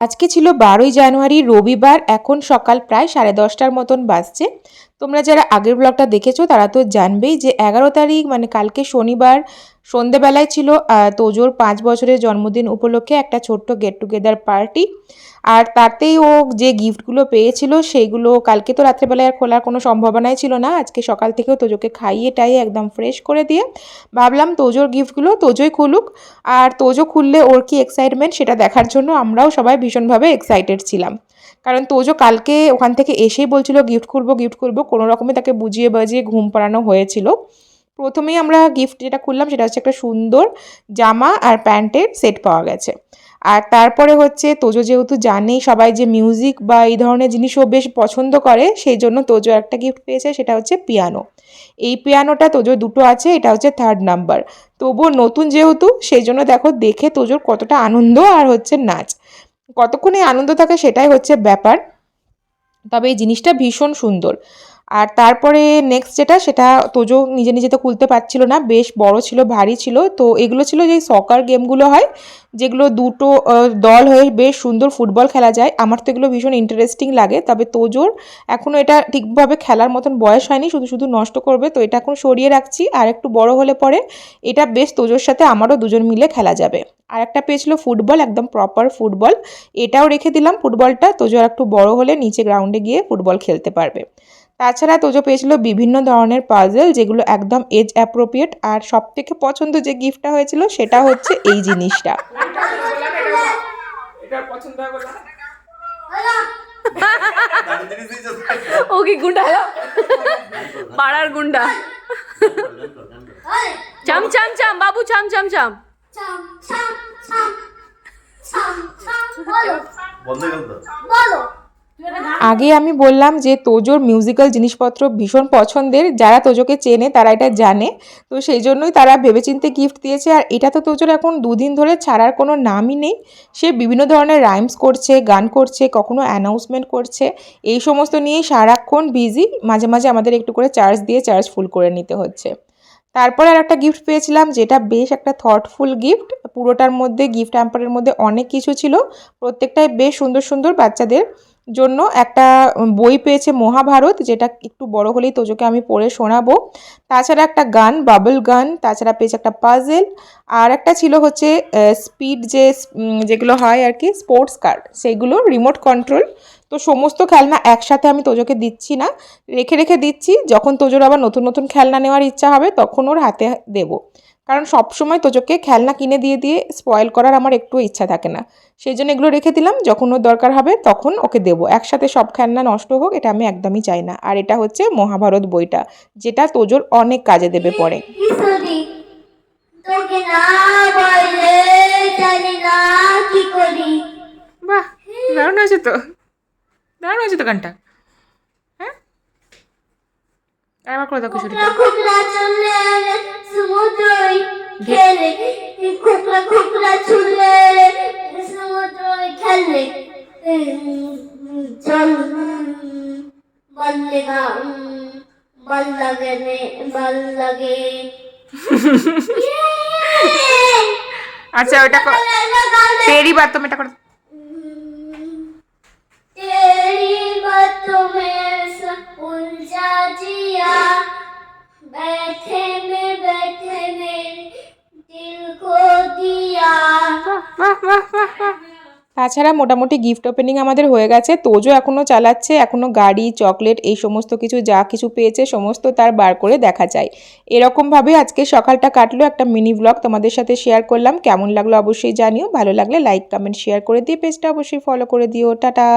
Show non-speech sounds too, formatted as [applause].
আজকে ছিল বারোই জানুয়ারি, রবিবার, এখন সকাল প্রায় সাড়ে দশটার মতন বাজছে। তোমরা যারা আগের ব্লগটা দেখেছ, তারা তো জানবেই যে এগারো তারিখ মানে কালকে শনিবার, সন্ধেবেলায় ছিল তোজোর পাঁচ বছরের জন্মদিন উপলক্ষে একটা ছোট্ট গেট টুগেদার পার্টি আর তাতেই ও যে গিফটগুলো পেয়েছিল সেইগুলো কালকে তো রাত্রেবেলায় আর খোলার কোনো সম্ভাবনাই ছিল না। আজকে সকাল থেকেও তোজোকে খাইয়ে টাইয়ে একদম ফ্রেশ করে দিয়ে ভাবলাম তোজোর গিফটগুলো তোজোই খুলুক। আর তোজো খুললে ওর কি এক্সাইটমেন্ট সেটা দেখার জন্য আমরাও সবাই ভীষণভাবে এক্সাইটেড ছিলাম। কারণ তোজো কালকে ওখান থেকে এসেই বলছিল গিফট খুলবো গিফট খুলবো। কোনো রকমে তাকে বুঝিয়ে বাজিয়ে ঘুম পাড়ানো হয়েছিল। প্রথমেই আমরা গিফট যেটা খুললাম সেটা হচ্ছে একটা সুন্দর জামা আর প্যান্টের সেট পাওয়া গেছে। আর তারপরে হচ্ছে তোজো যেহেতু জানেই সবাই যে মিউজিক বা এই ধরনের জিনিসও বেশ পছন্দ করে, সেই জন্য তোজো একটা গিফট পেয়েছে, সেটা হচ্ছে পিয়ানো এই পিয়ানোটা তোজোর দুটো আছে, এটা হচ্ছে থার্ড নাম্বার তবুও নতুন যেহেতু, সেই জন্য দেখো দেখে তোজোর কতটা আনন্দ আর হচ্ছে নাচ। কতক্ষণে আনন্দ থাকে সেটাই হচ্ছে ব্যাপার। তবে এই জিনিসটা ভীষণ সুন্দর। আর তারপরে নেক্সট যেটা, সেটা তোজো নিজে নিজে তো খুলতে পারছিল না, বেশ বড় ছিল, ভারী ছিল, তো এগুলো ছিল যে সকার গেমগুলো হয়, যেগুলো দুটো দল হয়ে বেশ সুন্দর ফুটবল খেলা যায়। আমার তো এগুলো ভীষণ ইন্টারেস্টিং লাগে, তবে তোজোর এখনও এটা ঠিকভাবে খেলার মতন বয়স হয়নি, শুধু শুধু নষ্ট করবে, তো এটা এখন সরিয়ে রাখছি। আর একটু বড় হলে পরে এটা বেশ তোজোর সাথে আমারও দুজন মিলে খেলা যাবে। আর একটা পেয়েছিল ফুটবল, একদম প্রপার ফুটবল, এটাও রেখে দিলাম ফুটবলটা, তোজো আর একটু বড় হলে নিচে গ্রাউন্ডে গিয়ে ফুটবল খেলতে পারবে। তাছাড়া তোজো পেয়েছিল বিভিন্ন ধরনের পাজেল যেগুলো একদম এজ অ্যাপ্রোপ্রিয়েট আর সব থেকে পছন্দ যে গিফটটা হয়েছিল সেটা হচ্ছে এই জিনিসটা। ও কি গুন্ডা? পাড়ার গুন্ডা। চাম চাম চাম বাবু চাম চাম চাম। আগে আমি বললাম যে তোজোর মিউজিক্যাল জিনিসপত্র ভীষণ পছন্দের, যারা তোজোকে চেনে তারা এটা জানে। তো সেই জন্যই তারা ভেবেচিন্তে গিফট দিয়েছে। আর এটা তো তোজোর এখন দুদিন ধরে ছাড়ার কোনো নামই নেই। সে বিভিন্ন ধরনের রাইমস করছে, গান করছে, কখনো অ্যানাউন্সমেন্ট করছে। এই সমস্ত নিয়েই সারাক্ষণ বিজি মাঝে মাঝে আমাদের একটু করে চার্জ দিয়ে চার্জ ফুল করে নিতে হচ্ছে। তারপরে আর একটা গিফট পেয়েছিলাম, যেটা বেশ একটা থটফুল গিফট পুরোটার মধ্যে গিফট অ্যাম্পারের মধ্যে অনেক কিছু ছিল। প্রত্যেকটাই বেশ সুন্দর সুন্দর বাচ্চাদের। জন্য একটা বই পেয়েছে মহাভারত, যেটা একটু বড় হলেই তোজোকে আমি পড়ে শোনাবো। তাছাড়া একটা গান, বাবল গান, তাছাড়া পেয়েছে একটা পাজেল আর একটা ছিল হচ্ছে স্পিড যে যেগুলো হয় আর কি স্পোর্টস কার্ড সেইগুলো রিমোট কন্ট্রোল তো সমস্ত খেলনা একসাথে আমি তোজোকে দিচ্ছি না, রেখে রেখে দিচ্ছি, যখন তোজোর আবার নতুন নতুন খেলনা নেওয়ার ইচ্ছা হবে, তখন ওর হাতে দেবো। কারণ সবসময় তোজোকে খেলনা কিনে দিয়ে দিয়ে স্পয়েল করার আমার একটু ইচ্ছা থাকে না। সেই জন্য এগুলো রেখে দিলাম যখন ওর দরকার হবে তখন ওকে দেবো। একসাথে সব খেলনা নষ্ট হোক এটা আমি একদমই চাই না। আর এটা হচ্ছে মহাভারত বইটা যেটা তোজোর অনেক কাজে দেবে পরে। না বললে জানি না কি করি। বাহ দারুণ হয়েছে তো। দারুণ হয়েছে তো গানটা। আরেকবার করে দাও কিশোরী খেলে। খেলে। চল লাগে লাগে। [laughs] আচ্ছা ওটা পেরি বাতম এটা করে। তাছাড়া মোটামুটি গিফট ওপেনিং আমাদের হয়ে গেছে, তোজো এখনও চালাচ্ছে এখনও গাড়ি চকলেট এই সমস্ত কিছু যা কিছু পেয়েছে, সমস্ত তার বার করে দেখা যায়। এরকমভাবে আজকে সকালটা কাটলো, একটা মিনি ব্লগ তোমাদের সাথে শেয়ার করলাম। কেমন লাগল অবশ্যই জানিও, ভালো লাগলে লাইক কমেন্ট শেয়ার করে দিয়ে পেজটা অবশ্যই ফলো করে দিও। টাটা!